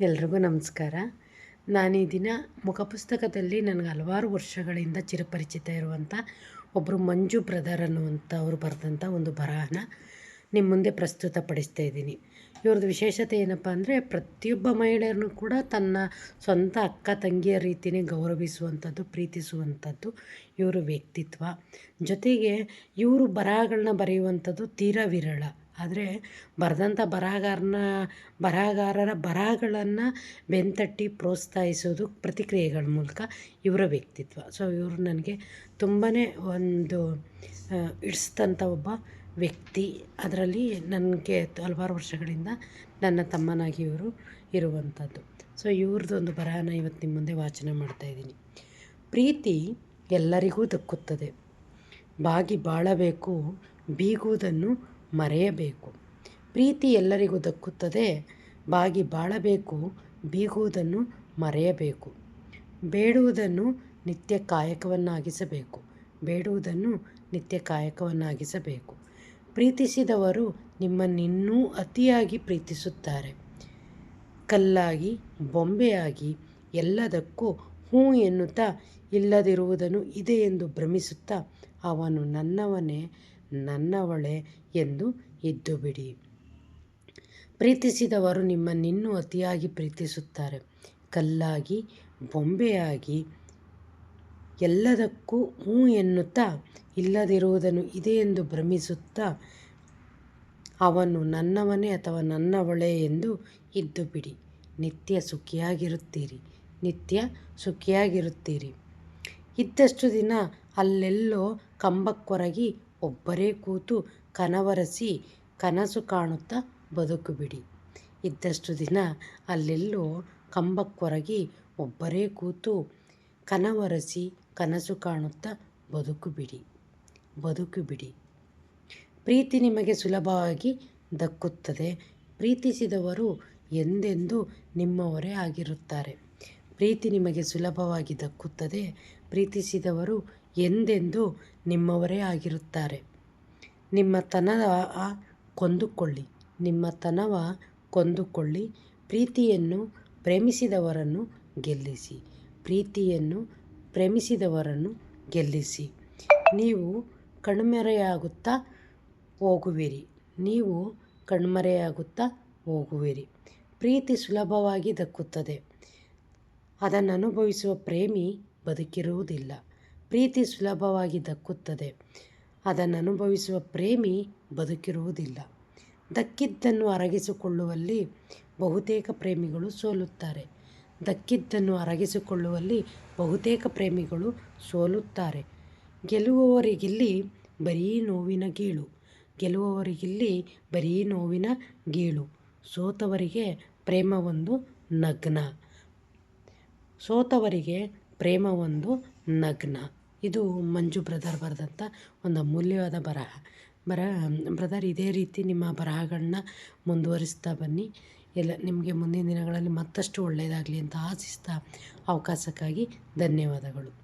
ಎಲ್ರಿಗೂ ನಮಸ್ಕಾರ. ನಾನು ಈ ದಿನ ಮುಖಪುಸ್ತಕದಲ್ಲಿ ನನಗೆ ಹಲವಾರು ವರ್ಷಗಳಿಂದ ಚಿರಪರಿಚಿತ ಇರುವಂಥ ಒಬ್ಬರು ಮಂಜು ಬ್ರದರ್ ಅನ್ನುವಂಥ ಅವರು ಬರೆದಂಥ ಒಂದು ಬರಹನ ನಿಮ್ಮ ಮುಂದೆ ಪ್ರಸ್ತುತಪಡಿಸ್ತಾ ಇದ್ದೀನಿ. ಇವ್ರದ್ದು ವಿಶೇಷತೆ ಏನಪ್ಪ ಅಂದರೆ ಪ್ರತಿಯೊಬ್ಬ ಮಹಿಳೆಯರನ್ನು ಕೂಡ ತನ್ನ ಸ್ವಂತ ಅಕ್ಕ ತಂಗಿಯ ರೀತಿಯೇ ಗೌರವಿಸುವಂಥದ್ದು, ಪ್ರೀತಿಸುವಂಥದ್ದು ಇವರು ವ್ಯಕ್ತಿತ್ವ. ಜೊತೆಗೆ ಇವರು ಬರಹಗಳನ್ನ ಬರೆಯುವಂಥದ್ದು ತೀರಾ ವಿರಳ. ಆದರೆ ಬರೆದಂಥ ಬರಹಗಾರನ, ಬರಹಗಾರರ ಬರಹಗಳನ್ನು ಬೆಂತಟ್ಟಿ ಪ್ರೋತ್ಸಾಹಿಸೋದು ಪ್ರತಿಕ್ರಿಯೆಗಳ ಮೂಲಕ ಇವರ ವ್ಯಕ್ತಿತ್ವ. ಸೊ ಇವರು ನನಗೆ ತುಂಬಾ ಒಂದು ಇಡ್ಸ್ದಂಥ ಒಬ್ಬ ವ್ಯಕ್ತಿ. ಅದರಲ್ಲಿ ನನಗೆ ಹಲವಾರು ವರ್ಷಗಳಿಂದ ನನ್ನ ತಮ್ಮನಾಗಿ ಇವರು ಇರುವಂಥದ್ದು ಸೊ ಇವ್ರದ್ದೊಂದು ಬರಹನ ಇವತ್ತು ನಿಮ್ಮ ಮುಂದೆ ವಾಚನ ಮಾಡ್ತಾಯಿದ್ದೀನಿ ಪ್ರೀತಿ ಎಲ್ಲರಿಗೂ ದಕ್ಕುತ್ತದೆ. ಬಾಗಿ ಬಾಳಬೇಕು, ಬೀಗುವುದನ್ನು ಮರೆಯಬೇಕು. ಪ್ರೀತಿ ಎಲ್ಲರಿಗೂ ದಕ್ಕುತ್ತದೆ. ಬಾಗಿ ಬಾಳಬೇಕು, ಬೀಗುವುದನ್ನು ಮರೆಯಬೇಕು. ಬೇಡುವುದನ್ನು ನಿತ್ಯ ಕಾಯಕವನ್ನಾಗಿಸಬೇಕು ಬೇಡುವುದನ್ನು ನಿತ್ಯ ಕಾಯಕವನ್ನಾಗಿಸಬೇಕು ಪ್ರೀತಿಸಿದವರು ನಿಮ್ಮನ್ನಿನ್ನೂ ಅತಿಯಾಗಿ ಪ್ರೀತಿಸುತ್ತಾರೆ. ಕಲ್ಲಾಗಿ, ಬೊಂಬೆಯಾಗಿ, ಎಲ್ಲದಕ್ಕೂ ಹ್ಞೂ ಎನ್ನುತ್ತಾ ಇಲ್ಲದಿರುವುದನ್ನು ಇದೆ ಎಂದು ಭ್ರಮಿಸುತ್ತಾ ಅವನು ನನ್ನವನೇ ನನ್ನವಳೆ ಎಂದು ಇದ್ದುಬಿಡಿ. ಪ್ರೀತಿಸಿದವರು ನಿಮ್ಮನ್ನಿನ್ನೂ ಅತಿಯಾಗಿ ಪ್ರೀತಿಸುತ್ತಾರೆ. ಕಲ್ಲಾಗಿ, ಬೊಂಬೆಯಾಗಿ ಎಲ್ಲದಕ್ಕೂ ಹ್ಞೂ ಎನ್ನುತ್ತಾ, ಇಲ್ಲದಿರುವುದನ್ನು ಇದೆ ಎಂದು ಭ್ರಮಿಸುತ್ತಾ, ಅವನು ನನ್ನವನೇ ಅಥವಾ ನನ್ನವಳೆ ಎಂದು ಇದ್ದು ಬಿಡಿ ನಿತ್ಯ ಸುಖಿಯಾಗಿರುತ್ತೀರಿ. ನಿತ್ಯ ಸುಖಿಯಾಗಿರುತ್ತೀರಿ. ಇದ್ದಷ್ಟು ದಿನ ಅಲ್ಲೆಲ್ಲೋ ಕಂಬಕ್ಕೊರಗಿ ಒಬ್ಬರೇ ಕೂತು ಕನವರಸಿ ಕನಸು ಕಾಣುತ್ತಾ ಬದುಕು ಬಿಡಿ. ಇದ್ದಷ್ಟು ದಿನ ಅಲ್ಲೆಲ್ಲೋ ಕಂಬಕ್ಕೊರಗಿ ಒಬ್ಬರೇ ಕೂತು ಕನವರಸಿ ಕನಸು ಕಾಣುತ್ತಾ ಬದುಕು ಬಿಡಿ. ಬದುಕು ಬಿಡಿ. ಪ್ರೀತಿ ನಿಮಗೆ ಸುಲಭವಾಗಿ ದಕ್ಕುತ್ತದೆ. ಪ್ರೀತಿಸಿದವರು ಎಂದೆಂದು ನಿಮ್ಮವರೇ ಆಗಿರುತ್ತಾರೆ. ಪ್ರೀತಿ ನಿಮಗೆ ಸುಲಭವಾಗಿ ದಕ್ಕುತ್ತದೆ. ಪ್ರೀತಿಸಿದವರು ಎಂದೆಂದೂ ನಿಮ್ಮವರೇ ಆಗಿರುತ್ತಾರೆ. ನಿಮ್ಮ ತನವ ಕೊಂದುಕೊಳ್ಳಿ. ನಿಮ್ಮ ತನವ ಕೊಂದುಕೊಳ್ಳಿ. ಪ್ರೀತಿಯನ್ನು ಪ್ರೇಮಿಸಿದವರನ್ನು ಗೆಲ್ಲಿಸಿ. ಪ್ರೀತಿಯನ್ನು ಪ್ರೇಮಿಸಿದವರನ್ನು ಗೆಲ್ಲಿಸಿ. ನೀವು ಕಣ್ಮರೆಯಾಗುತ್ತಾ ಹೋಗುವಿರಿ. ನೀವು ಕಣ್ಮರೆಯಾಗುತ್ತಾ ಹೋಗುವಿರಿ. ಪ್ರೀತಿ ಸುಲಭವಾಗಿ ದಕ್ಕುತ್ತದೆ. ಅದನ್ನು ಅನುಭವಿಸುವ ಪ್ರೇಮಿ ಬದುಕಿರುವುದಿಲ್ಲ. ಪ್ರೀತಿ ಸುಲಭವಾಗಿ ದಕ್ಕುತ್ತದೆ ಅದನ್ನು ಅನುಭವಿಸುವ ಪ್ರೇಮಿ ಬದುಕಿರುವುದಿಲ್ಲ. ದಕ್ಕಿದ್ದನ್ನು ಅರಗಿಸಿಕೊಳ್ಳುವಲ್ಲಿ ಬಹುತೇಕ ಪ್ರೇಮಿಗಳು ಸೋಲುತ್ತಾರೆ. ದಕ್ಕಿದ್ದನ್ನು ಅರಗಿಸಿಕೊಳ್ಳುವಲ್ಲಿ ಬಹುತೇಕ ಪ್ರೇಮಿಗಳು ಸೋಲುತ್ತಾರೆ. ಗೆಲ್ಲುವವರಿಗಿಲ್ಲಿ ಬರೀ ನೋವಿನ ಗೀಳು. ಗೆಲ್ಲುವವರಿಗಿಲ್ಲಿ ಬರೀ ನೋವಿನ ಗೀಳು. ಸೋತವರಿಗೆ ಪ್ರೇಮ ಒಂದು ನಗ್ನ. ಸೋತವರಿಗೆ ಪ್ರೇಮ ಒಂದು ನಗ್ನ. ಇದು ಮಂಜು ಬ್ರದರ್ ಬರೆದಂಥ ಒಂದು ಅಮೂಲ್ಯವಾದ ಬರಹ ಬರ, ಬ್ರದರ್, ಇದೇ ರೀತಿ ನಿಮ್ಮ ಬರಹಗಳನ್ನ ಮುಂದುವರಿಸ್ತಾ ಬನ್ನಿ. ಎಲ್ಲ, ನಿಮಗೆ ಮುಂದಿನ ದಿನಗಳಲ್ಲಿ ಮತ್ತಷ್ಟು ಒಳ್ಳೆಯದಾಗಲಿ ಅಂತ ಆಶಿಸ್ತಾ ಅವಕಾಶಕ್ಕಾಗಿ ಧನ್ಯವಾದಗಳು.